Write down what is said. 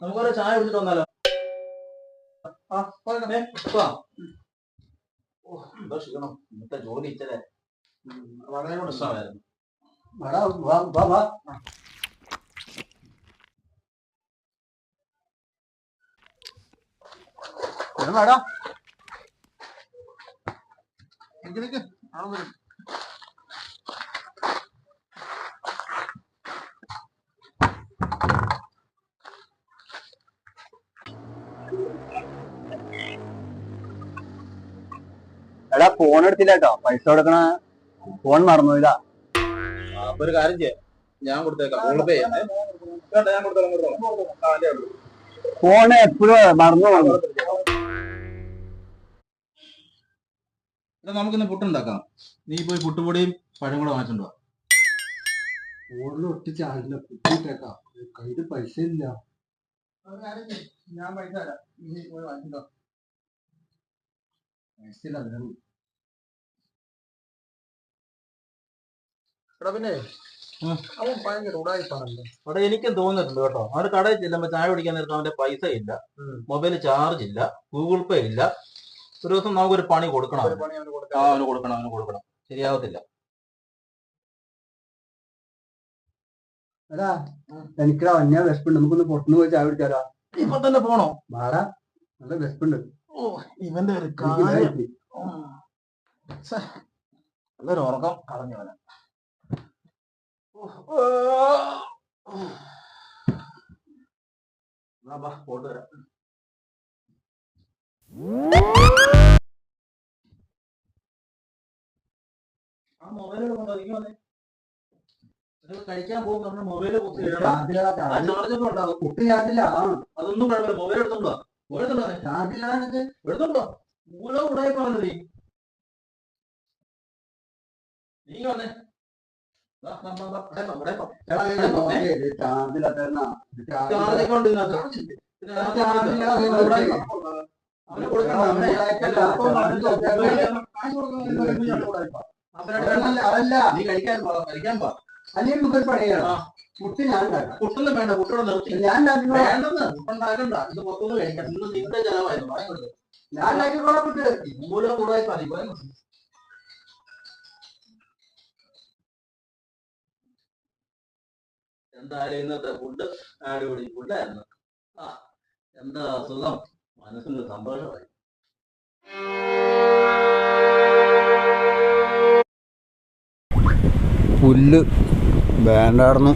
നമുക്കൊരു ചായ കുടിച്ചിട്ട് വന്നാലോ ആ. ഓ, ജോലി ഇച്ചല്ലേ വളരെ പ്രശ്നമായിരുന്നു വാ, വാ, വാ. ഇവിടെ വാടാ. നിക്ക് നിക്ക്, ആൾ എടാ ഫോൺ എടുത്തില്ല കേട്ടോ. പൈസ കൊടുക്കണ ഫോൺ മറന്നു ഇതാ അപ്പൊ ഒരു കാര്യം ചെയ്യാം. ഞാൻ കൊടുത്തേക്കാം. ഗൂഗിൾ പേ ചെയ്യാം. വേണ്ട ഞാൻ കൊടുത്തോളാം കൊടുത്തോളാം. ആ, അല്ലേ ഉള്ളൂ. ഫോൺ എപ്പോഴും മറന്നു പോകുന്നു നമുക്കിന്ന് പുട്ടുണ്ടാക്കാം നീ പോയി പുട്ടുപൊടിയും പഴം കൂടെ വാങ്ങിച്ചോണ്ട് വാ. ഫോണിൽ ഒട്ടിച്ച് ആളിനെ കുത്തിയിട്ടേക്കാം കയ്യിൽ പൈസ ഇല്ല ഞാൻ പൈസ തരാം. നീ പോയി വാങ്ങിച്ചോ പൈസ ഇല്ല അതിന് എടാ പിന്നെ അവൻ ഭയങ്കര ഉടായിപ്പാണല്ലോ അവിടെ എനിക്കും തോന്നിയിട്ടുണ്ട് കേട്ടോ. അവിടെ കടയിൽ ചെല്ലുമ്പോ ചായ പിടിക്കാൻ നേരത്തെ അവന്റെ പൈസ ഇല്ല. മൊബൈൽ ചാർജ് ഇല്ല. ഗൂഗിൾ പേ ഇല്ല. ഒരു ദിവസം നമുക്കൊരു പണി കൊടുക്കണം അവന് കൊടുക്കണം അവന് കൊടുക്കണം. ശരിയാവത്തില്ല. എടാ എനിക്കടാ വന്യ വിശപ്പുണ്ട്. നമുക്കൊന്ന് പുറത്തുനിന്ന് പോയി ചായ കുടിച്ചാലോ ഇപ്പൊ തന്നെ പോണോ? വാടാ നല്ല വിശപ്പുണ്ട്. ഓ ഇവന്റെ ഒരു കാര്യം. നല്ലൊരു ഉറക്കം കളഞ്ഞു അവനെ. ഓ, ഓ, ഓ. എന്നാ ബാ, പോയിട്ട് വരാം. ആ മൊബൈൽ കഴിക്കാൻ പോകും നമ്മുടെ ചാർജ് ചാർജൊക്കെ ഉണ്ടാകും കുട്ടി ചാർജില്ല ആ അതൊന്നും കുഴപ്പമില്ല മൊബൈൽ എടുത്തോണ്ടോ എടുത്തോണ്ടോ ചാർജില്ലാന്നിട്ട് എടുത്തോണ്ടോ മൂലം ഉടായിപ്പാണല്ലോ നീ നീ വന്നേ അതല്ല നീ കഴിക്കാൻ പാ കഴിക്കാൻ പാ അല്ലെങ്കിൽ നമുക്കൊരു പണിയാണ്. ആ. കുട്ടി ഞാൻ പുട്ടൊന്നും വേണ്ട പുട്ടോടെ നിർത്തി. ഞാൻ ഉണ്ടാക്കിക്കോളാം വേണ്ടെന്ന് പുട്ടുണ്ടാക്കണ്ട ഇത് പുറത്തുനിന്ന് കഴിക്കാം ഇന്ന് നിന്റെ ചെലവായിരുന്നു. പറയുന്നത് ഞാൻ ഉണ്ടാക്കിക്കോളാം കുട്ടി മൂലം കൂടായി പറയും എന്തായാലും ഇന്നത്തെ ഫുഡ് അടിപൊളി ഫുഡായിരുന്നു ആ എന്താ സുഖം? മനസ്സിന് സന്തോഷമായി. പുല്ല് വേണ്ടായിരുന്നു